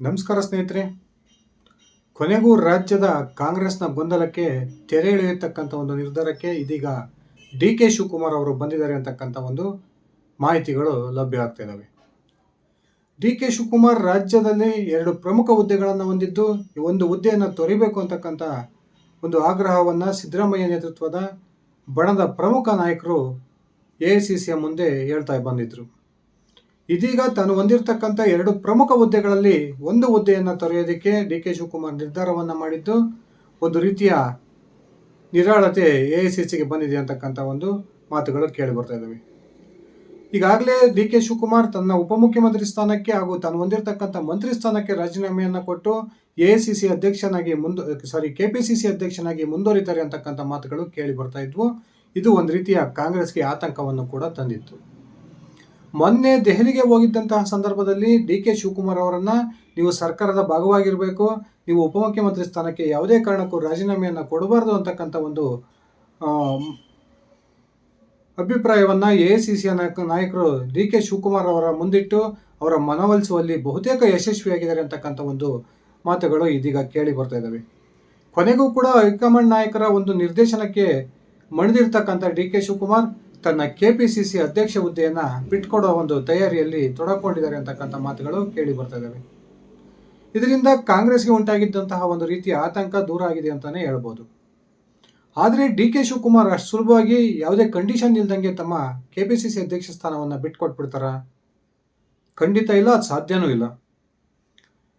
ನಮಸ್ಕಾರ ಸ್ನೇಹಿತರೆ. ಕೊನೆಗೂ ರಾಜ್ಯದ ಕಾಂಗ್ರೆಸ್ನ ಗೊಂದಲಕ್ಕೆ ತೆರೆ ಎಳೆಯತಕ್ಕಂಥ ಒಂದು ನಿರ್ಧಾರಕ್ಕೆ ಇದೀಗ ಡಿ ಕೆ ಶಿವಕುಮಾರ್ ಅವರು ಬಂದಿದ್ದಾರೆ ಅಂತಕ್ಕಂಥ ಒಂದು ಮಾಹಿತಿಗಳು ಲಭ್ಯ ಆಗ್ತಾ ಡಿ ಕೆ ಶಿವಕುಮಾರ್ ರಾಜ್ಯದಲ್ಲಿ ಎರಡು ಪ್ರಮುಖ ಹುದ್ದೆಗಳನ್ನು ಹೊಂದಿದ್ದು ಒಂದು ಹುದ್ದೆಯನ್ನು ತೊರಿಬೇಕು ಅಂತಕ್ಕಂಥ ಒಂದು ಆಗ್ರಹವನ್ನು ಸಿದ್ದರಾಮಯ್ಯ ನೇತೃತ್ವದ ಬಣದ ಪ್ರಮುಖ ನಾಯಕರು ಎ ಸಿ ಸಿಯ ಮುಂದೆ ಹೇಳ್ತಾ ಬಂದಿದ್ರು. ಇದೀಗ ತಾನು ಹೊಂದಿರತಕ್ಕಂಥ ಎರಡು ಪ್ರಮುಖ ಹುದ್ದೆಗಳಲ್ಲಿ ಒಂದು ಹುದ್ದೆಯನ್ನು ತೊರೆಯೋದಕ್ಕೆ ಡಿ ಕೆ ಶಿವಕುಮಾರ್ ನಿರ್ಧಾರವನ್ನು ಮಾಡಿದ್ದು, ಒಂದು ರೀತಿಯ ನಿರಾಳತೆ ಎ ಐ ಸಿ ಸಿಗೆ ಬಂದಿದೆ ಅಂತಕ್ಕಂಥ ಒಂದು ಮಾತುಗಳು ಕೇಳಿ ಬರ್ತಾ ಇದ್ದಾವೆ ಈಗಾಗಲೇ ಡಿ ಕೆ ಶಿವಕುಮಾರ್ ತನ್ನ ಉಪಮುಖ್ಯಮಂತ್ರಿ ಸ್ಥಾನಕ್ಕೆ ಹಾಗೂ ತಾನು ಹೊಂದಿರತಕ್ಕಂಥ ಮಂತ್ರಿ ಸ್ಥಾನಕ್ಕೆ ರಾಜೀನಾಮೆಯನ್ನು ಕೊಟ್ಟು ಎ ಐ ಸಿ ಸಿ ಅಧ್ಯಕ್ಷನಾಗಿ ಮುಂದು sorry K P C C ಅಧ್ಯಕ್ಷನಾಗಿ ಮುಂದುವರಿತಾರೆ ಅಂತಕ್ಕಂಥ ಮಾತುಗಳು ಕೇಳಿ ಬರ್ತಾ ಇದ್ವು. ಇದು ಒಂದು ರೀತಿಯ ಕಾಂಗ್ರೆಸ್ಗೆ ಆತಂಕವನ್ನು ಕೂಡ ತಂದಿತ್ತು. ಮೊನ್ನೆ ದೆಹಲಿಗೆ ಹೋಗಿದ್ದಂತಹ ಸಂದರ್ಭದಲ್ಲಿ ಡಿ ಕೆ ಶಿವಕುಮಾರ್ ಅವರನ್ನ ನೀವು ಸರ್ಕಾರದ ಭಾಗವಾಗಿರಬೇಕು, ನೀವು ಉಪಮುಖ್ಯಮಂತ್ರಿ ಸ್ಥಾನಕ್ಕೆ ಯಾವುದೇ ಕಾರಣಕ್ಕೂ ರಾಜೀನಾಮೆಯನ್ನು ಕೊಡಬಾರ್ದು ಅಂತಕ್ಕಂಥ ಒಂದು ಅಭಿಪ್ರಾಯವನ್ನು ಎ ಸಿ ಸಿಯ ನಾಯಕರು ಡಿ ಕೆ ಶಿವಕುಮಾರ್ ಅವರ ಮುಂದಿಟ್ಟು ಅವರ ಮನವೊಲಿಸುವಲ್ಲಿ ಬಹುತೇಕ ಯಶಸ್ವಿಯಾಗಿದ್ದಾರೆ ಅಂತಕ್ಕಂಥ ಒಂದು ಮಾತುಗಳು ಇದೀಗ ಕೇಳಿ ಬರ್ತಾ ಇದ್ದಾವೆ. ಕೊನೆಗೂ ಕೂಡ ಹೈಕಮಾಂಡ್ ನಾಯಕರ ಒಂದು ನಿರ್ದೇಶನಕ್ಕೆ ಮಣಿದಿರ್ತಕ್ಕಂಥ ಡಿ ಕೆ ಶಿವಕುಮಾರ್ ತನ್ನ ಕೆ ಪಿ ಸಿ ಸಿ ಅಧ್ಯಕ್ಷ ಹುದ್ದೆಯನ್ನು ಬಿಟ್ಕೊಡೋ ಒಂದು ತಯಾರಿಯಲ್ಲಿ ತೊಡಕೊಂಡಿದ್ದಾರೆ ಅಂತಕ್ಕಂಥ ಮಾತುಗಳು ಕೇಳಿ ಬರ್ತಾ ಇದ್ದಾವೆ. ಇದರಿಂದ ಕಾಂಗ್ರೆಸ್ಗೆ ಉಂಟಾಗಿದ್ದಂತಹ ಒಂದು ರೀತಿಯ ಆತಂಕ ದೂರ ಆಗಿದೆ ಅಂತಾನೆ ಹೇಳ್ಬೋದು. ಆದರೆ ಡಿ ಕೆ ಶಿವಕುಮಾರ್ ಅಷ್ಟು ಸುಲಭವಾಗಿ ಯಾವುದೇ ಕಂಡೀಷನ್ ಇಲ್ದಂಗೆ ತಮ್ಮ ಕೆ ಪಿ ಸಿ ಸಿ ಅಧ್ಯಕ್ಷ ಸ್ಥಾನವನ್ನು ಬಿಟ್ಕೊಟ್ಬಿಡ್ತಾರ? ಖಂಡಿತ ಇಲ್ಲ, ಅದು ಸಾಧ್ಯನೂ ಇಲ್ಲ.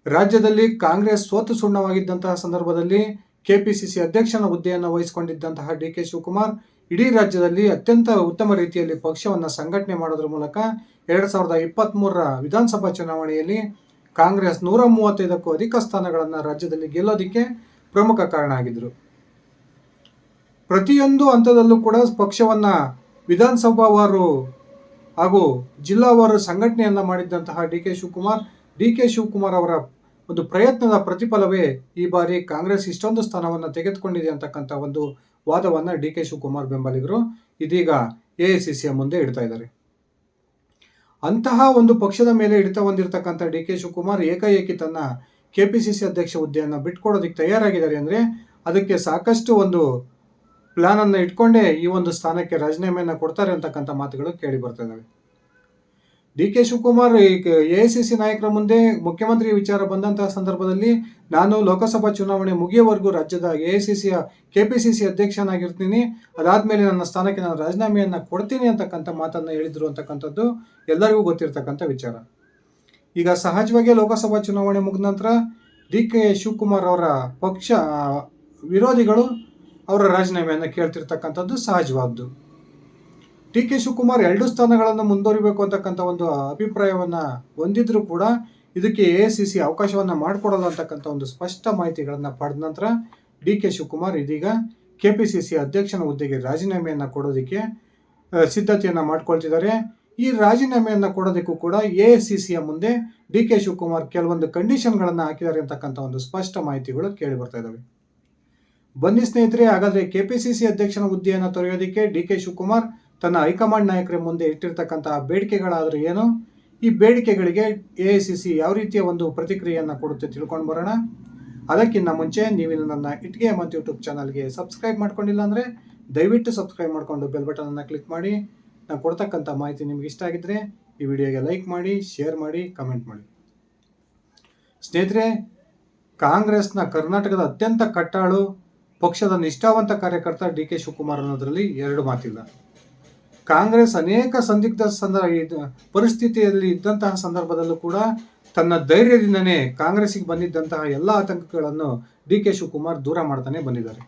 ರಾಜ್ಯದಲ್ಲಿ ಕಾಂಗ್ರೆಸ್ ಸೋತು ಸುಣ್ಣವಾಗಿದ್ದಂತಹ ಸಂದರ್ಭದಲ್ಲಿ ಕೆ ಪಿ ಸಿ ಸಿ ಅಧ್ಯಕ್ಷನ ಹುದ್ದೆಯನ್ನು ವಹಿಸಿಕೊಂಡಿದ್ದಂತಹ ಡಿ ಕೆ ಶಿವಕುಮಾರ್ ಇಡೀ ರಾಜ್ಯದಲ್ಲಿ ಅತ್ಯಂತ ಉತ್ತಮ ರೀತಿಯಲ್ಲಿ ಪಕ್ಷವನ್ನು ಸಂಘಟನೆ ಮಾಡೋದ್ರ ಮೂಲಕ ಎರಡು ಸಾವಿರದ ಇಪ್ಪತ್ತ್ಮೂರರ ವಿಧಾನಸಭಾ ಚುನಾವಣೆಯಲ್ಲಿ ಕಾಂಗ್ರೆಸ್ ನೂರ ಮೂವತ್ತೈದಕ್ಕೂ ಅಧಿಕ ಸ್ಥಾನಗಳನ್ನು ರಾಜ್ಯದಲ್ಲಿ ಗೆಲ್ಲೋದಕ್ಕೆ ಪ್ರಮುಖ ಕಾರಣ ಆಗಿದ್ದರು ಪ್ರತಿಯೊಂದು ಹಂತದಲ್ಲೂ ಕೂಡ ಪಕ್ಷವನ್ನ ವಿಧಾನಸಭಾವಾರು ಹಾಗೂ ಜಿಲ್ಲಾವಾರು ಸಂಘಟನೆಯನ್ನ ಮಾಡಿದ್ದಂತಹ D K Shivakumar, D K Shivakumar ಅವರ ಒಂದು ಪ್ರಯತ್ನದ ಪ್ರತಿಫಲವೇ ಈ ಬಾರಿ ಕಾಂಗ್ರೆಸ್ ಇಷ್ಟೊಂದು ಸ್ಥಾನವನ್ನು ತೆಗೆದುಕೊಂಡಿದೆ ಅಂತಕ್ಕಂಥ ಒಂದು ವಾದವನ್ನು ಡಿ ಕೆ ಶಿವಕುಮಾರ್ ಬೆಂಬಲಿಗರು ಇದೀಗ ಎ ಐ ಸಿ ಸಿಯ ಮುಂದೆ ಇಡ್ತಾ ಇದ್ದಾರೆ. ಅಂತಹ ಒಂದು ಪಕ್ಷದ ಮೇಲೆ ಹಿಡಿತ ಹೊಂದಿರತಕ್ಕಂಥ ಡಿ ಕೆ ಶಿವಕುಮಾರ್ ಏಕಾಏಕಿ ತನ್ನ ಕೆ ಪಿ ಸಿ ಸಿ ಅಧ್ಯಕ್ಷ ಹುದ್ದೆಯನ್ನು ಬಿಟ್ಕೊಡೋದಕ್ಕೆ ತಯಾರಾಗಿದ್ದಾರೆ ಅಂದರೆ ಅದಕ್ಕೆ ಸಾಕಷ್ಟು ಒಂದು ಪ್ಲಾನ್ ಅನ್ನು ಇಟ್ಕೊಂಡೇ ಈ ಒಂದು ಸ್ಥಾನಕ್ಕೆ ರಾಜೀನಾಮೆಯನ್ನು ಕೊಡ್ತಾರೆ ಅಂತಕ್ಕಂಥ ಮಾತುಗಳು ಕೇಳಿ ಬರ್ತಾ ಇದ್ದಾವೆ. D K Shivakumar A I C C ನಾಯಕರ ಮುಂದೆ ಮುಖ್ಯಮಂತ್ರಿ ವಿಚಾರ ಬಂದಂತಹ ಸಂದರ್ಭದಲ್ಲಿ ನಾನು ಲೋಕಸಭಾ ಚುನಾವಣೆ ಮುಗಿಯುವವರೆಗೂ ರಾಜ್ಯದ ಎ ಐ ಸಿ ಸಿಯ ಕೆ ಪಿ ಸಿ ಸಿ ಅಧ್ಯಕ್ಷನಾಗಿರ್ತೀನಿ. ಅದಾದಮೇಲೆ ನನ್ನ ಸ್ಥಾನಕ್ಕೆ ನಾನು ರಾಜೀನಾಮೆಯನ್ನು ಕೊಡ್ತೀನಿ ಅಂತಕ್ಕಂಥ ಮಾತನ್ನು ಹೇಳಿದ್ರು ಅಂತಕ್ಕಂಥದ್ದು ಎಲ್ಲರಿಗೂ ಗೊತ್ತಿರತಕ್ಕಂಥ ವಿಚಾರ. ಈಗ ಸಹಜವಾಗಿ ಲೋಕಸಭಾ ಚುನಾವಣೆ ಮುಗಿದ ನಂತರ ಡಿ ಕೆ ಶಿವಕುಮಾರ್ ಅವರ ಪಕ್ಷ ವಿರೋಧಿಗಳು ಅವರ ರಾಜೀನಾಮೆಯನ್ನು ಕೇಳ್ತಿರ್ತಕ್ಕಂಥದ್ದು ಸಹಜವಾದ್ದು. ಡಿ ಕೆ ಶಿವಕುಮಾರ್ ಎರಡು ಸ್ಥಾನಗಳನ್ನು ಮುಂದುವರಿಬೇಕು ಅಂತಕ್ಕಂಥ ಒಂದು ಅಭಿಪ್ರಾಯವನ್ನು ಹೊಂದಿದ್ರು ಕೂಡ ಇದಕ್ಕೆ ಎ ಸಿ ಸಿ ಅವಕಾಶವನ್ನು ಮಾಡಿಕೊಡಲ್ಲ ಅಂತಕ್ಕಂಥ ಒಂದು ಸ್ಪಷ್ಟ ಮಾಹಿತಿಗಳನ್ನು ಪಡೆದ ನಂತರ ಡಿ ಕೆ ಶಿವಕುಮಾರ್ ಇದೀಗ ಕೆ ಪಿ ಸಿ ಸಿ ಅಧ್ಯಕ್ಷನ ಹುದ್ದೆಗೆ ರಾಜೀನಾಮೆಯನ್ನು ಕೊಡೋದಕ್ಕೆ ಸಿದ್ಧತೆಯನ್ನು ಮಾಡ್ಕೊಳ್ತಿದ್ದಾರೆ. ಈ ರಾಜೀನಾಮೆಯನ್ನು ಕೊಡೋದಕ್ಕೂ ಕೂಡ ಎ ಸಿ ಸಿಯ ಮುಂದೆ ಡಿ ಕೆ ಶಿವಕುಮಾರ್ ಕೆಲವೊಂದು ಕಂಡೀಷನ್ಗಳನ್ನು ಹಾಕಿದ್ದಾರೆ ಅಂತಕ್ಕಂಥ ಒಂದು ಸ್ಪಷ್ಟ ಮಾಹಿತಿಗಳು ಕೇಳಿ ಬರ್ತಾ ಇದ್ದಾವೆ ಬನ್ನಿ ಸ್ನೇಹಿತರೆ, ಹಾಗಾದ್ರೆ ಸಿ ಅಧ್ಯಕ್ಷನ ಹುದ್ದೆಯನ್ನು ತೊರೆಯೋದಕ್ಕೆ ಡಿ ಕೆ ಶಿವಕುಮಾರ್ ತನ್ನ ಹೈಕಮಾಂಡ್ ನಾಯಕರ ಮುಂದೆ ಇಟ್ಟಿರ್ತಕ್ಕಂತಹ ಬೇಡಿಕೆಗಳಾದ್ರೆ ಏನು? ಈ ಬೇಡಿಕೆಗಳಿಗೆ ಎ ಐ ಸಿ ಸಿ ಯಾವ ರೀತಿಯ ಒಂದು ಪ್ರತಿಕ್ರಿಯೆಯನ್ನು ಕೊಡುತ್ತೆ ತಿಳ್ಕೊಂಡು ಬರೋಣ. ಅದಕ್ಕಿಂತ ಮುಂಚೆ ನೀವು ನನ್ನ ಇಟ್ಗೆ ಮತ್ತು ಯೂಟ್ಯೂಬ್ ಚಾನಲ್ಗೆ ಸಬ್ಸ್ಕ್ರೈಬ್ ಮಾಡ್ಕೊಂಡಿಲ್ಲ ಅಂದರೆ ದಯವಿಟ್ಟು ಸಬ್ಸ್ಕ್ರೈಬ್ ಮಾಡಿಕೊಂಡು ಬೆಲ್ ಬಟನನ್ನು ಕ್ಲಿಕ್ ಮಾಡಿ. ನಾನು ಕೊಡ್ತಕ್ಕಂಥ ಮಾಹಿತಿ ನಿಮ್ಗೆ ಇಷ್ಟ ಆಗಿದ್ರೆ ಈ ವಿಡಿಯೋಗೆ ಲೈಕ್ ಮಾಡಿ, ಶೇರ್ ಮಾಡಿ, ಕಮೆಂಟ್ ಮಾಡಿ. ಸ್ನೇಹಿತರೆ, ಕಾಂಗ್ರೆಸ್ನ ಕರ್ನಾಟಕದ ಅತ್ಯಂತ ಕಟ್ಟಾಳು, ಪಕ್ಷದ ನಿಷ್ಠಾವಂತ ಕಾರ್ಯಕರ್ತ ಡಿ ಕೆ ಶಿವಕುಮಾರ್ ಅನ್ನೋದರಲ್ಲಿ ಎರಡು ಮಾತಿಲ್ಲ. ಕಾಂಗ್ರೆಸ್ ಅನೇಕ ಸಂದಿಗ್ಧ ಸಂದರ್ಭ ಪರಿಸ್ಥಿತಿಯಲ್ಲಿ ಇದ್ದಂತಹ ಸಂದರ್ಭದಲ್ಲೂ ಕೂಡ ತನ್ನ ಧೈರ್ಯದಿಂದನೇ ಕಾಂಗ್ರೆಸ್ಸಿಗೆ ಬಂದಿದ್ದಂತಹ ಎಲ್ಲ ಆತಂಕಗಳನ್ನು ಡಿ ಕೆ ಶಿವಕುಮಾರ್ ದೂರ ಮಾಡ್ತಾನೆ ಬಂದಿದ್ದಾರೆ.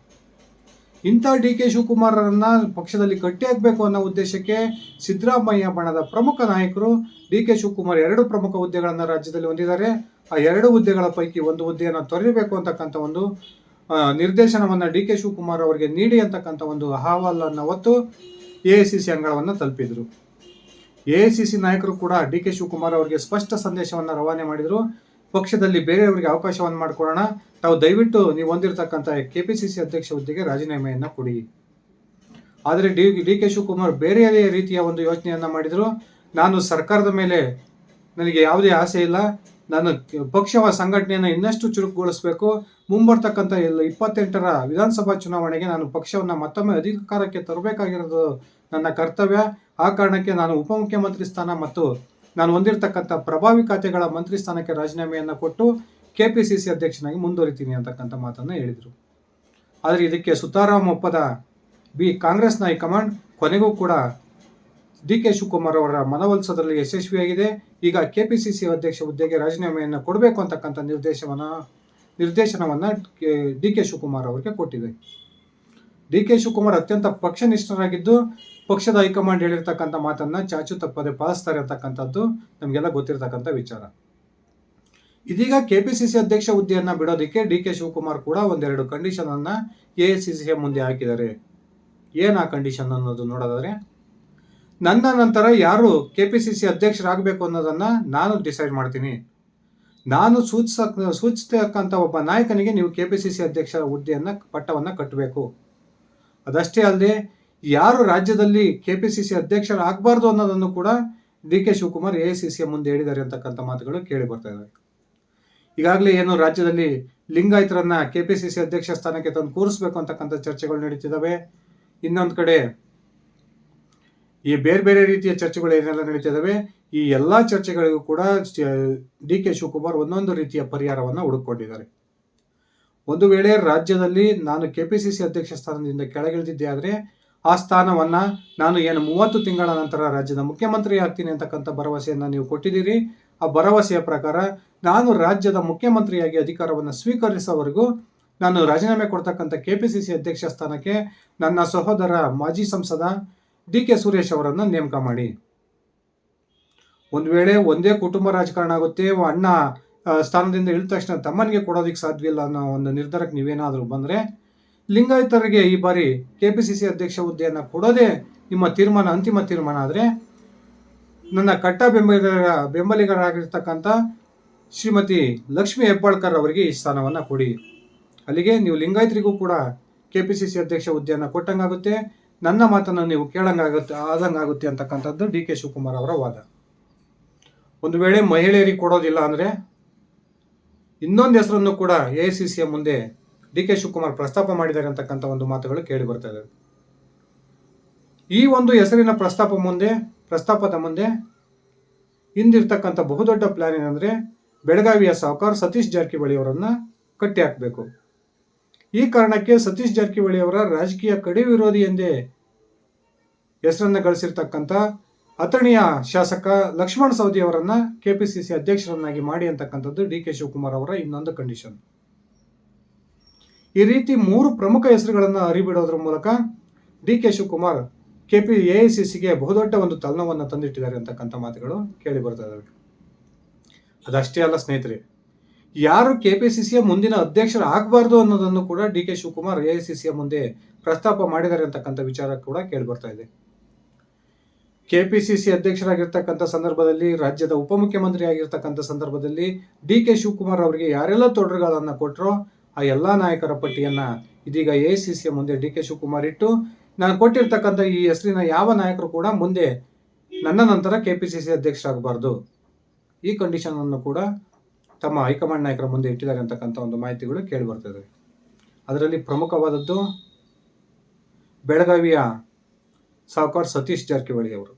ಇಂಥ ಡಿ ಕೆ ಶಿವಕುಮಾರರನ್ನ ಪಕ್ಷದಲ್ಲಿ ಕಟ್ಟಿ ಹಾಕಬೇಕು ಅನ್ನೋ ಉದ್ದೇಶಕ್ಕೆ ಸಿದ್ದರಾಮಯ್ಯ ಬಣದ ಪ್ರಮುಖ ನಾಯಕರು ಡಿ ಕೆ ಶಿವಕುಮಾರ್ ಎರಡು ಪ್ರಮುಖ ಹುದ್ದೆಗಳನ್ನು ರಾಜ್ಯದಲ್ಲಿ ಹೊಂದಿದ್ದಾರೆ. ಆ ಎರಡು ಹುದ್ದೆಗಳ ಪೈಕಿ ಒಂದು ಹುದ್ದೆಯನ್ನು ತೊರೆಯಬೇಕು ಅಂತಕ್ಕಂಥ ಒಂದು ನಿರ್ದೇಶನವನ್ನ ಡಿ ಕೆ ಶಿವಕುಮಾರ್ ಅವರಿಗೆ ನೀಡಿ ಅಂತಕ್ಕಂಥ ಒಂದು ಅಹವಾಲನ್ನು ಹೊತ್ತು ಎ ಸಿ ಸಿ ಅಂಗಳವನ್ನು ತಲುಪಿದರು. ಎ ಸಿ ಸಿ ನಾಯಕರು ಕೂಡ ಡಿ ಕೆ ಶಿವಕುಮಾರ್ ಅವರಿಗೆ ಸ್ಪಷ್ಟ ಸಂದೇಶವನ್ನು ರವಾನೆ ಮಾಡಿದರು. ಪಕ್ಷದಲ್ಲಿ ಬೇರೆಯವರಿಗೆ ಅವಕಾಶವನ್ನು ಮಾಡಿಕೊಡೋಣ ತಾವು ದಯವಿಟ್ಟು ನೀವು ಹೊಂದಿರತಕ್ಕಂಥ ಕೆ ಪಿ ಸಿ ಸಿ ಅಧ್ಯಕ್ಷ ಹುದ್ದೆಗೆ ರಾಜೀನಾಮೆಯನ್ನು ಕೊಡಿ. ಆದರೆ ಡಿ ಡಿ ಕೆ ಶಿವಕುಮಾರ್ ಬೇರೆ ರೀತಿಯ ಒಂದು ಯೋಚನೆಯನ್ನು ಮಾಡಿದರು. ನಾನು ಸರ್ಕಾರದ ಮೇಲೆ ನನಗೆ ಯಾವುದೇ ಆಸೆ ಇಲ್ಲ. ನಾನು ಪಕ್ಷವ ಸಂಘಟನೆಯನ್ನು ಇನ್ನಷ್ಟು ಚುರುಕುಗೊಳಿಸಬೇಕು. ಮುಂಬರ್ತಕ್ಕಂಥ ಎಲ್ಲ ಇಪ್ಪತ್ತೆಂಟರ ವಿಧಾನಸಭಾ ಚುನಾವಣೆಗೆ ನಾನು ಪಕ್ಷವನ್ನು ಮತ್ತೊಮ್ಮೆ ಅಧಿಕಾರಕ್ಕೆ ತರಬೇಕಾಗಿರೋದು ನನ್ನ ಕರ್ತವ್ಯ. ಆ ಕಾರಣಕ್ಕೆ ನಾನು ಉಪಮುಖ್ಯಮಂತ್ರಿ ಸ್ಥಾನ ಮತ್ತು ನಾನು ಹೊಂದಿರತಕ್ಕಂಥ ಪ್ರಭಾವಿ ಖಾತೆಗಳ ಮಂತ್ರಿ ಸ್ಥಾನಕ್ಕೆ ರಾಜೀನಾಮೆಯನ್ನು ಕೊಟ್ಟು ಕೆ ಪಿ ಸಿ ಸಿ ಅಧ್ಯಕ್ಷನಾಗಿ ಮುಂದುವರಿತೀನಿ ಅಂತಕ್ಕಂಥ ಮಾತನ್ನು ಹೇಳಿದರು. ಆದರೆ ಇದಕ್ಕೆ ಸುತಾರಾಮ್ ಒಪ್ಪದ ಬಿ ಕಾಂಗ್ರೆಸ್ನ ಹೈಕಮಾಂಡ್ ಕೊನೆಗೂ ಕೂಡ ಡಿ ಕೆ ಶಿವಕುಮಾರ್ ಅವರ ಮನವೊಲಿಸೋದ್ರಲ್ಲಿ ಯಶಸ್ವಿಯಾಗಿದೆ. ಈಗ ಕೆಪಿಸಿಸಿ ಅಧ್ಯಕ್ಷ ಹುದ್ದೆಗೆ ರಾಜೀನಾಮೆಯನ್ನು ಕೊಡಬೇಕು ಅಂತಕ್ಕಂಥ ನಿರ್ದೇಶವನ್ನ ನಿರ್ದೇಶನವನ್ನು ಡಿ ಕೆ ಶಿವಕುಮಾರ್ ಅವರಿಗೆ ಕೊಟ್ಟಿದೆ. ಡಿ ಕೆ ಶಿವಕುಮಾರ್ ಅತ್ಯಂತ ಪಕ್ಷನಿಷ್ಠರಾಗಿದ್ದು, ಪಕ್ಷದ ಹೈಕಮಾಂಡ್ ಹೇಳಿರ್ತಕ್ಕಂಥ ಮಾತನ್ನ ಚಾಚು ತಪ್ಪದೆ ಪಾಲಿಸ್ತಾರೆ ಅಂತಕ್ಕಂಥದ್ದು ನಮಗೆಲ್ಲ ಗೊತ್ತಿರತಕ್ಕಂಥ ವಿಚಾರ. ಇದೀಗ ಕೆ ಪಿ ಸಿ ಸಿ ಅಧ್ಯಕ್ಷ ಹುದ್ದೆಯನ್ನು ಬಿಡೋದಕ್ಕೆ ಡಿ ಕೆ ಶಿವಕುಮಾರ್ ಕೂಡ ಒಂದೆರಡು ಕಂಡೀಷನ್ ಅನ್ನ ಎ ಮುಂದೆ ಹಾಕಿದ್ದಾರೆ. ಏನ್ ಆ ಕಂಡೀಷನ್ ಅನ್ನೋದು ನೋಡೋದಾದ್ರೆ ನನ್ನ ನಂತರ ಯಾರು ಕೆ ಪಿ ಸಿ ಸಿ ಅಧ್ಯಕ್ಷರಾಗಬೇಕು ಅನ್ನೋದನ್ನ ನಾನು ಡಿಸೈಡ್ ಮಾಡ್ತೀನಿ. ನಾನು ಸೂಚಿಸ, ಸೂಚಿಸ್ತಕ್ಕಂಥ ಒಬ್ಬ ನಾಯಕನಿಗೆ ನೀವು ಕೆ ಪಿ ಸಿ ಸಿ ಅಧ್ಯಕ್ಷರ ಹುದ್ದೆಯನ್ನ, ಪಟ್ಟವನ್ನ ಕಟ್ಟಬೇಕು. ಅದಷ್ಟೇ ಅಲ್ಲದೆ ಯಾರು ರಾಜ್ಯದಲ್ಲಿ ಕೆ ಪಿ ಸಿ ಸಿ ಅಧ್ಯಕ್ಷರಾಗಬಾರ್ದು ಅನ್ನೋದನ್ನು ಕೂಡ D K Shivakumar A C ಮುಂದೆ ಹೇಳಿದ್ದಾರೆ ಅಂತಕ್ಕಂಥ ಮಾತುಗಳು ಕೇಳಿ ಬರ್ತಾ ಇದ್ದಾವೆ ಈಗಾಗಲೇ ಏನು ರಾಜ್ಯದಲ್ಲಿ ಲಿಂಗಾಯತರನ್ನ ಸಿ ಅಧ್ಯಕ್ಷ ಸ್ಥಾನಕ್ಕೆ ತಂದು ಕೂರಿಸ್ಬೇಕು ಅಂತಕ್ಕಂಥ ಚರ್ಚೆಗಳು ನಡೀತಿದ್ದಾವೆ. ಇನ್ನೊಂದು ಕಡೆ ಈ ಬೇರೆ ಬೇರೆ ರೀತಿಯ ಚರ್ಚೆಗಳು ಏನೆಲ್ಲ ನಡೀತಿದ್ದಾವೆ ಈ ಎಲ್ಲ ಚರ್ಚೆಗಳಿಗೂ ಕೂಡ ಡಿ ಕೆ ಶಿವಕುಮಾರ್ ಒಂದೊಂದು ರೀತಿಯ ಪರಿಹಾರವನ್ನು ಹುಡುಕೊಂಡಿದ್ದಾರೆ ಒಂದು ವೇಳೆ ರಾಜ್ಯದಲ್ಲಿ ನಾನು ಕೆಪಿಸಿಸಿ ಅಧ್ಯಕ್ಷ ಸ್ಥಾನದಿಂದ ಕೆಳಗಿಳಿದಿದ್ದೆ ಆದರೆ, ಆ ಸ್ಥಾನವನ್ನ ನಾನು ಏನು ಮೂವತ್ತು ತಿಂಗಳ ನಂತರ ರಾಜ್ಯದ ಮುಖ್ಯಮಂತ್ರಿ ಆಗ್ತೀನಿ ಅಂತಕ್ಕಂಥ ಭರವಸೆಯನ್ನು ನೀವು ಕೊಟ್ಟಿದ್ದೀರಿ. ಆ ಭರವಸೆಯ ಪ್ರಕಾರ ನಾನು ರಾಜ್ಯದ ಮುಖ್ಯಮಂತ್ರಿಯಾಗಿ ಅಧಿಕಾರವನ್ನು ಸ್ವೀಕರಿಸೋವರೆಗೂ ನಾನು ರಾಜೀನಾಮೆ ಕೊಡ್ತಕ್ಕಂಥ ಸಿ ಅಧ್ಯಕ್ಷ ಸ್ಥಾನಕ್ಕೆ ನನ್ನ ಸಹೋದರ ಮಾಜಿ ಸಂಸದ ಡಿ ಕೆ ಸುರೇಶ್ ಅವರನ್ನು ನೇಮಕ ಮಾಡಿ. ಒಂದು ವೇಳೆ ಒಂದೇ ಕುಟುಂಬ ರಾಜಕಾರಣ ಆಗುತ್ತೆ, ಅಣ್ಣ ಸ್ಥಾನದಿಂದ ಇಳಿದ ತಕ್ಷಣ ತಮ್ಮನಿಗೆ ಕೊಡೋದಕ್ಕೆ ಸಾಧ್ಯವಿಲ್ಲ ಅನ್ನೋ ಒಂದು ನಿರ್ಧಾರಕ್ಕೆ ನೀವೇನಾದರೂ ಬಂದರೆ, ಲಿಂಗಾಯತರಿಗೆ ಈ ಬಾರಿ ಕೆಪಿಸಿಸಿ ಅಧ್ಯಕ್ಷ ಹುದ್ದೆಯನ್ನು ಕೊಡೋದೇ ನಿಮ್ಮ ತೀರ್ಮಾನ, ಅಂತಿಮ ತೀರ್ಮಾನ ಆದರೆ, ನನ್ನ ಕಟ್ಟ ಬೆಂಬಲಿಗರ, ಬೆಂಬಲಿಗರಾಗಿರ್ತಕ್ಕಂಥ ಶ್ರೀಮತಿ ಲಕ್ಷ್ಮಿ ಹೆಬ್ಬಾಳ್ಕರ್ ಅವರಿಗೆ ಈ ಸ್ಥಾನವನ್ನು ಕೊಡಿ. ಅಲ್ಲಿಗೆ ನೀವು ಲಿಂಗಾಯತರಿಗೂ ಕೂಡ ಕೆ ಪಿ ಸಿ ಸಿ ಅಧ್ಯಕ್ಷ ಹುದ್ದೆಯನ್ನು ಕೊಟ್ಟಂಗಾಗುತ್ತೆ. ನನ್ನ ಮಾತನ್ನು ನೀವು ಕೇಳಂಗಾಗುತ್ತೆ, ಆದಂಗಾಗುತ್ತೆ ಅಂತಕ್ಕಂಥದ್ದು ಡಿ ಕೆ ಶಿವಕುಮಾರ್ ಅವರ ವಾದ. ಒಂದು ವೇಳೆ ಮಹಿಳೆಯರಿಗೆ ಕೊಡೋದಿಲ್ಲ ಅಂದರೆ ಇನ್ನೊಂದು ಹೆಸರನ್ನು ಕೂಡ ಎ ಸಿ ಸಿಯ ಮುಂದೆ ಡಿ ಕೆ ಶಿವಕುಮಾರ್ ಪ್ರಸ್ತಾಪ ಮಾಡಿದ್ದಾರೆ ಅಂತಕ್ಕಂಥ ಒಂದು ಮಾತುಗಳು ಕೇಳಿ ಬರ್ತಾ ಇದೆ ಈ ಒಂದು ಹೆಸರಿನ ಪ್ರಸ್ತಾಪ ಮುಂದೆ, ಪ್ರಸ್ತಾಪದ ಮುಂದೆ ಹಿಂದಿರ್ತಕ್ಕಂಥ ಬಹುದೊಡ್ಡ ಪ್ಲಾನ್ ಏನಂದ್ರೆ ಬೆಳಗಾವಿಯ ಸಾಹುಕಾರ ಸತೀಶ್ ಜಾರಕಿಹೊಳಿ ಅವರನ್ನ ಕಟ್ಟಿ ಹಾಕಬೇಕು ಈ ಕಾರಣಕ್ಕೆ ಸತೀಶ್ ಜಾರಕಿಹೊಳಿ ಅವರ ರಾಜಕೀಯ ಕಡೆ ವಿರೋಧಿ ಎಂದೇ ಹೆಸರನ್ನು ಗಳಿಸಿರ್ತಕ್ಕಂಥ ಅಥಣಿಯ ಶಾಸಕ ಲಕ್ಷ್ಮಣ ಸವದಿ ಅವರನ್ನ ಕೆಪಿಸಿಸಿ ಅಧ್ಯಕ್ಷರನ್ನಾಗಿ ಮಾಡಿ ಅಂತಕ್ಕಂಥದ್ದು ಡಿ ಕೆ ಶಿವಕುಮಾರ್ ಅವರ ಇನ್ನೊಂದು ಕಂಡೀಷನ್ ಈ ರೀತಿ ಮೂರು ಪ್ರಮುಖ ಹೆಸರುಗಳನ್ನು ಅರಿಬಿಡೋದ್ರ ಮೂಲಕ D K Shivakumar K P ಎಐಸಿಸಿಗೆ ಬಹುದೊಡ್ಡ ಒಂದು ತಲೆನೋವನ್ನು ತಂದಿಟ್ಟಿದ್ದಾರೆ ಅಂತಕ್ಕಂಥ ಮಾತುಗಳು ಕೇಳಿ ಬರ್ತಾ ಇದ್ದಾವೆ ಅದಷ್ಟೇ ಅಲ್ಲ ಸ್ನೇಹಿತರೆ ಯಾರು ಕೆಪಿಸಿಸಿಯ ಮುಂದಿನ ಅಧ್ಯಕ್ಷರು ಆಗಬಾರ್ದು ಅನ್ನೋದನ್ನು ಕೂಡ ಡಿ ಕೆ ಶಿವಕುಮಾರ್ ಎಐಸಿಸಿಯ ಮುಂದೆ ಪ್ರಸ್ತಾಪ ಮಾಡಿದ್ದಾರೆ ಅಂತಕ್ಕಂಥ ವಿಚಾರ ಕೂಡ ಕೇಳಿ ಬರ್ತಾ ಇದೆ. ಸಿ ಅಧ್ಯಕ್ಷರಾಗಿರ್ತಕ್ಕಂಥ ಸಂದರ್ಭದಲ್ಲಿ ರಾಜ್ಯದ ಉಪಮುಖ್ಯಮಂತ್ರಿ ಆಗಿರ್ತಕ್ಕಂಥ ಸಂದರ್ಭದಲ್ಲಿ ಡಿ ಕೆ ಶಿವಕುಮಾರ್ ಅವರಿಗೆ ಯಾರೆಲ್ಲ ತೊಡರುಗಳನ್ನು ಕೊಟ್ಟರೋ ಆ ಎಲ್ಲ ನಾಯಕರ ಪಟ್ಟಿಯನ್ನ ಇದೀಗ ಎ ಸಿ ಸಿಯ ಮುಂದೆ ಡಿ ಕೆ ಶಿವಕುಮಾರ್ ಇಟ್ಟು, ನಾನು ಕೊಟ್ಟಿರ್ತಕ್ಕಂಥ ಈ ಹೆಸರಿನ ಯಾವ ನಾಯಕರು ಕೂಡ ಮುಂದೆ ನನ್ನ ನಂತರ ಕೆ ಪಿ ಸಿ ಸಿ ಅಧ್ಯಕ್ಷರಾಗಬಾರ್ದು. ಈ ಕಂಡೀಷನ್ ಅನ್ನು ಕೂಡ ತಮ್ಮ ಹೈಕಮಾಂಡ್ ನಾಯಕರ ಮುಂದೆ ಇಟ್ಟಿದ್ದಾರೆ ಅಂತಕ್ಕಂಥ ಒಂದು ಮಾಹಿತಿಗಳು ಕೇಳಿ ಬರ್ತದೆ. ಅದರಲ್ಲಿ ಪ್ರಮುಖವಾದದ್ದು ಬೆಳಗಾವಿಯ ಸಾವುಕಾರ್ ಸತೀಶ್ ಜಾರಕಿಹೊಳಿ ಅವರು.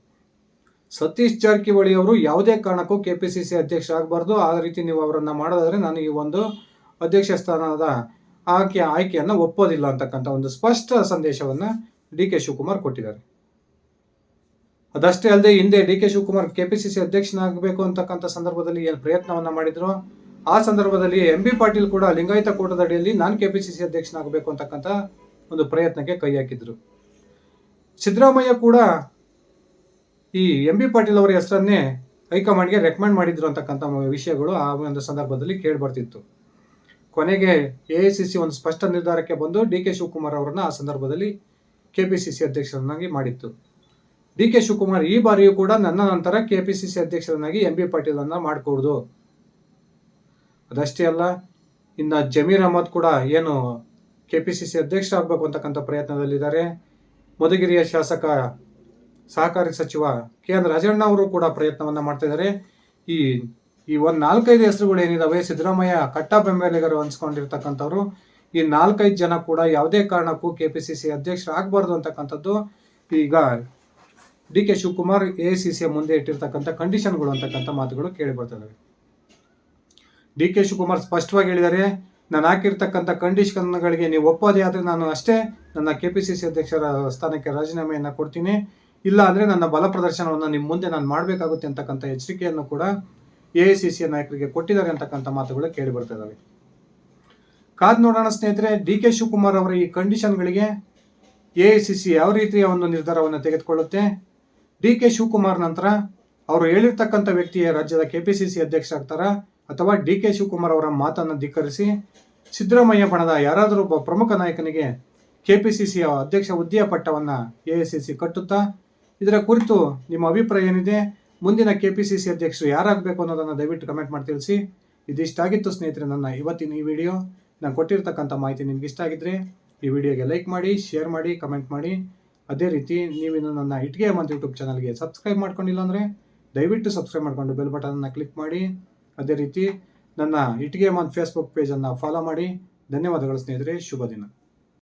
ಸತೀಶ್ ಜಾರಕಿಹೊಳಿ ಅವರು ಯಾವುದೇ ಕಾರಣಕ್ಕೂ ಕೆ ಪಿ ಸಿ ಸಿ ಅಧ್ಯಕ್ಷರಾಗಬಾರ್ದು ಆ ರೀತಿ ನೀವು ಅವರನ್ನು ಮಾಡೋದಾದರೆ ನಾನು ಈ ಒಂದು ಅಧ್ಯಕ್ಷ ಸ್ಥಾನದ ಆಯ್ಕೆ, ಆಯ್ಕೆಯನ್ನು ಒಪ್ಪೋದಿಲ್ಲ ಅಂತಕ್ಕಂಥ ಒಂದು ಸ್ಪಷ್ಟ ಸಂದೇಶವನ್ನು ಡಿ ಕೆ ಶಿವಕುಮಾರ್ ಕೊಟ್ಟಿದ್ದಾರೆ. ಅದಷ್ಟೇ ಅಲ್ಲದೆ ಹಿಂದೆ D K Shivakumar K P C C ಅಧ್ಯಕ್ಷನಾಗಬೇಕು ಅಂತಕ್ಕಂಥ ಸಂದರ್ಭದಲ್ಲಿ ಏನು ಪ್ರಯತ್ನವನ್ನ ಮಾಡಿದ್ರು? ಆ ಸಂದರ್ಭದಲ್ಲಿ ಎಂ ಬಿ ಪಾಟೀಲ್ ಕೂಡ ಲಿಂಗಾಯತ ಕೂಟದ ಅಡಿಯಲ್ಲಿ ನಾನು ಕೆಪಿಸಿಸಿ ಅಧ್ಯಕ್ಷನಾಗಬೇಕು ಅಂತಕ್ಕಂಥ ಒಂದು ಪ್ರಯತ್ನಕ್ಕೆ ಕೈ ಹಾಕಿದ್ರು. ಸಿದ್ದರಾಮಯ್ಯ ಕೂಡ ಈ ಎಂ ಬಿ ಪಾಟೀಲ್ ಅವರ ಹೆಸರನ್ನೇ ಹೈಕಮಾಂಡ್ಗೆ ರೆಕಮೆಂಡ್ ಮಾಡಿದ್ರು ಅಂತಕ್ಕಂಥ ವಿಷಯಗಳು ಆ ಒಂದು ಸಂದರ್ಭದಲ್ಲಿ ಕೇಳಿ ಬರ್ತಿತ್ತು ಕೊನೆಗೆ ಎ ಒಂದು ಸ್ಪಷ್ಟ ನಿರ್ಧಾರಕ್ಕೆ ಬಂದು ಡಿ ಕೆ ಶಿವಕುಮಾರ್ ಅವರನ್ನು ಆ ಸಂದರ್ಭದಲ್ಲಿ ಕೆಪಿಸಿಸಿ ಅಧ್ಯಕ್ಷರನ್ನಾಗಿ ಮಾಡಿತ್ತು. ಡಿ ಕೆ ಶಿವಕುಮಾರ್ ಈ ಬಾರಿಯೂ ಕೂಡ ನನ್ನ ನಂತರ ಕೆ ಪಿ ಸಿ ಸಿ ಅಧ್ಯಕ್ಷರನ್ನಾಗಿ ಎಂ ಬಿ ಪಾಟೀಲ್ ಅನ್ನ ಮಾಡಿಕೊಡುದು. ಅದಷ್ಟೇ ಅಲ್ಲ, ಇನ್ನು ಜಮೀರ್ ಅಹಮದ್ ಕೂಡ ಏನು ಕೆ ಪಿ ಸಿ ಅಧ್ಯಕ್ಷ ಆಗಬೇಕು ಅಂತಕ್ಕಂಥ ಪ್ರಯತ್ನದಲ್ಲಿದ್ದಾರೆ. ಮಧುಗಿರಿಯ ಶಾಸಕ, ಸಹಕಾರಿ ಸಚಿವ ಕೆ ಎನ್ ರಾಜಣ್ಣ ಅವರು ಕೂಡ ಪ್ರಯತ್ನವನ್ನ ಮಾಡ್ತಾ ಇದ್ದಾರೆ. ಈ ಈ ಒಂದು ನಾಲ್ಕೈದು ಹೆಸರುಗಳು ಏನಿದಾವೆ, ಸಿದ್ದರಾಮಯ್ಯ, ಕಟ್ಟ ಬೆಂಬಲಿಗರು ಅನ್ಸ್ಕೊಂಡಿರ್ತಕ್ಕಂಥವ್ರು, ಈ ನಾಲ್ಕೈದು ಜನ ಕೂಡ ಯಾವುದೇ ಕಾರಣಕ್ಕೂ ಕೆ ಪಿ ಸಿ ಸಿ ಅಧ್ಯಕ್ಷರಾಗಬಾರ್ದು ಅಂತಕ್ಕಂಥದ್ದು ಈಗ D K Shivakumar A C C ಮುಂದೆ ಇಟ್ಟಿರ್ತಕ್ಕಂಥ ಕಂಡೀಷನ್ಗಳು ಅಂತಕ್ಕಂಥ ಮಾತುಗಳು ಕೇಳಿ ಬರ್ತಾ ಡಿ ಕೆ ಶಿವಕುಮಾರ್ ಸ್ಪಷ್ಟವಾಗಿ ಹೇಳಿದ್ದಾರೆ, ನಾನು ಹಾಕಿರ್ತಕ್ಕಂಥ ಕಂಡೀಷನ್ಗಳಿಗೆ ನೀವು ಒಪ್ಪೋದೇ ಆದರೆ ನಾನು ಅಷ್ಟೇ ನನ್ನ ಕೆ ಪಿ ಸಿ ಸಿ ಅಧ್ಯಕ್ಷರ ಸ್ಥಾನಕ್ಕೆ ರಾಜೀನಾಮೆಯನ್ನು ಕೊಡ್ತೀನಿ. ಇಲ್ಲ ಅಂದರೆ ನನ್ನ ಬಲ ಪ್ರದರ್ಶನವನ್ನು ನಿಮ್ಮ ಮುಂದೆ ನಾನು ಮಾಡಬೇಕಾಗುತ್ತೆ ಅಂತಕ್ಕಂಥ ಎಚ್ಚರಿಕೆಯನ್ನು ಕೂಡ ಎ ಐ ಸಿ ಸಿ ನಾಯಕರಿಗೆ ಕೊಟ್ಟಿದ್ದಾರೆ ಅಂತಕ್ಕಂಥ ಮಾತುಗಳು ಕೇಳಿ ಬರ್ತಾ ಇದ್ದಾವೆ ಕಾದ್ ನೋಡೋಣ ಸ್ನೇಹಿತರೆ, ಡಿ ಕೆ ಶಿವಕುಮಾರ್ ಅವರ ಈ ಕಂಡೀಷನ್ಗಳಿಗೆ ಎ ಐ ಸಿ ಸಿ ಯಾವ ರೀತಿಯ ಒಂದು ನಿರ್ಧಾರವನ್ನು ತೆಗೆದುಕೊಳ್ಳುತ್ತೆ? ಡಿ ಕೆ ಶಿವಕುಮಾರ್ ನಂತರ ಅವರು ಹೇಳಿರ್ತಕ್ಕಂಥ ವ್ಯಕ್ತಿಯ ರಾಜ್ಯದ ಕೆ ಪಿ ಸಿ ಸಿ ಅಧ್ಯಕ್ಷ ಆಗ್ತಾರ? ಅಥವಾ ಡಿ ಕೆ ಶಿವಕುಮಾರ್ ಅವರ ಮಾತನ್ನು ಧಿಕ್ಕರಿಸಿ ಸಿದ್ದರಾಮಯ್ಯ ಬಣದ ಯಾರಾದರೂ ಒಬ್ಬ ಪ್ರಮುಖ ನಾಯಕನಿಗೆ ಕೆ ಪಿ ಸಿ ಸಿಯ ಅಧ್ಯಕ್ಷ ಹುದ್ದೆಯ ಪಟ್ಟವನ್ನು ಎ ಎಸ್ ಸಿ ಸಿ ಕಟ್ಟುತ್ತಾ? ಇದರ ಕುರಿತು ನಿಮ್ಮ ಅಭಿಪ್ರಾಯ ಏನಿದೆ? ಮುಂದಿನ ಕೆ ಪಿ ಸಿ ಸಿ ಅಧ್ಯಕ್ಷರು ಯಾರಾಗಬೇಕು ಅನ್ನೋದನ್ನು ದಯವಿಟ್ಟು ಕಮೆಂಟ್ ಮಾಡಿ ತಿಳಿಸಿ. ಇದಿಷ್ಟಾಗಿತ್ತು ಸ್ನೇಹಿತರೆ, ನನ್ನ ಇವತ್ತಿನ ಈ ವಿಡಿಯೋ. ನಾನು ಕೊಟ್ಟಿರ್ತಕ್ಕಂಥ ಮಾಹಿತಿ ನಿಮ್ಗೆ ಇಷ್ಟ ಆಗಿದ್ರೆ ಈ ವಿಡಿಯೋಗೆ ಲೈಕ್ ಮಾಡಿ ಶೇರ್ ಮಾಡಿ ಕಮೆಂಟ್ ಮಾಡಿ. ಅದೇ ರೀತಿ ನೀವಿನ್ನು ನನ್ನ ಇಟ್ಗೆ ಮಂತ್ ಯೂಟ್ಯೂಬ್ ಚಾನಲ್ಗೆ ಸಬ್ಸ್ಕ್ರೈಬ್ ಮಾಡ್ಕೊಂಡಿಲ್ಲ ಅಂದರೆ ದಯವಿಟ್ಟು ಸಬ್ಸ್ಕ್ರೈಬ್ ಮಾಡಿಕೊಂಡು ಬೆಲ್ ಬಟನನ್ನು ಕ್ಲಿಕ್ ಮಾಡಿ. ಅದೇ ರೀತಿ ನನ್ನ ಇಟ್ಗೆ ಮಂತ್ ಫೇಸ್ಬುಕ್ ಪೇಜನ್ನು ಫಾಲೋ ಮಾಡಿ. ಧನ್ಯವಾದಗಳು ಸ್ನೇಹಿತರೆ ಶುಭ ದಿನ